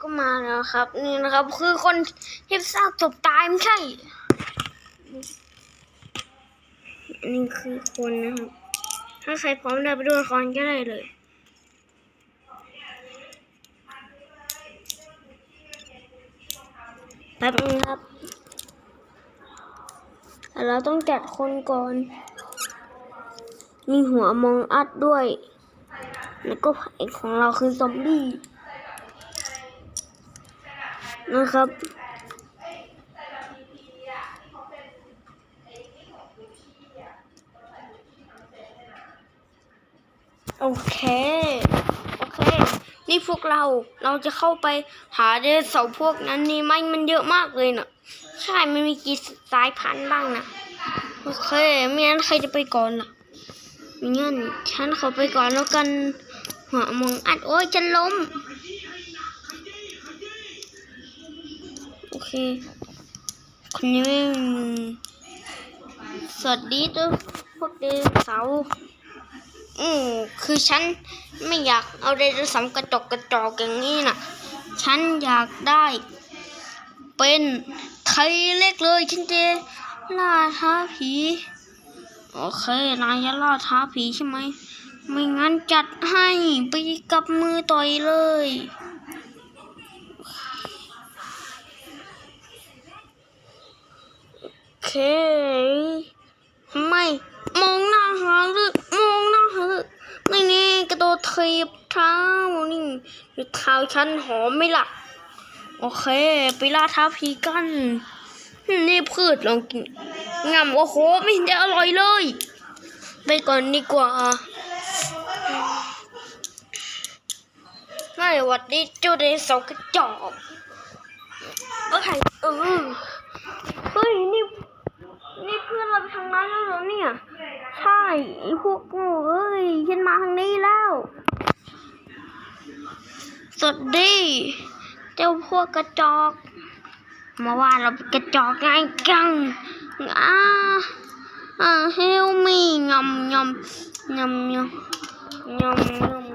ก็มาแล้วครับ นี่นะครับ คือคนที่สร้างศพตายไม่ใช่อันนี้คือคนนะครับ ถ้าใครพร้อมได้ไปดูละครก็ได้เลยแป๊บนึงครับแต่เราต้องจัดคนก่อน มีหัวมองอัดด้วย แล้วก็ไผ่ของเราคือซอมบี้ นะครับ โอเค โอเค นี่พวกเราเราจะเข้าไปหาไดโนเสาร์พวกนั้นนี่ไม่มันเยอะมากเลยนะ่ะ ใช่มันมีกี่สายพันธุ์บ้างนะโอเคไม่งั้นใครจะไปก่อนล่ะไม่งั้นฉันขอไปก่อนแล้วกันหัวมองอัดโอ้ยฉันล้ม เคคนนี้ไม่มีสวัสดีตัวพวกไดโนเสาร์อืมคือฉันไม่อยากเอาไดโนเสาร์กระจกกระจอกอย่างนี้น่ะ ฉันอยากได้ เป็นไทยเล็กเลยฉันจะล่าท้าผี โอเคนายจะล่าท้าผีใช่ไหม ไม่งั้นจัดให้ไปกับมือต่อยเลย เคไม่มองหน้าหาหรือมองหน้าหาหรือนี่นี่กระโดดถีบเท้านี่อยู่เท้าฉันหอมไหมล่ะ โอเคไปล่าท้าผีกันนี่พืชลองกินงำโอ้โหไม่เห็นจะอร่อยเลย ไปก่อนดีกว่าไม่หวัดดีเจ้าไดโนสาร์กระจอกเอ้ยเออเฮ้ย นี่ นี่เพื่อนเราไปทางนั้นแล้วเหรอเนี่ย ใช่ ไอ้พวกโง่เอ้ยฉันมาทางนี้แล้ว สวัสดี เจ้าพวกกระจอก มาว่าเรากระจอกไงกังอ่าอ่าเฮลมีงำงำยำยำยำ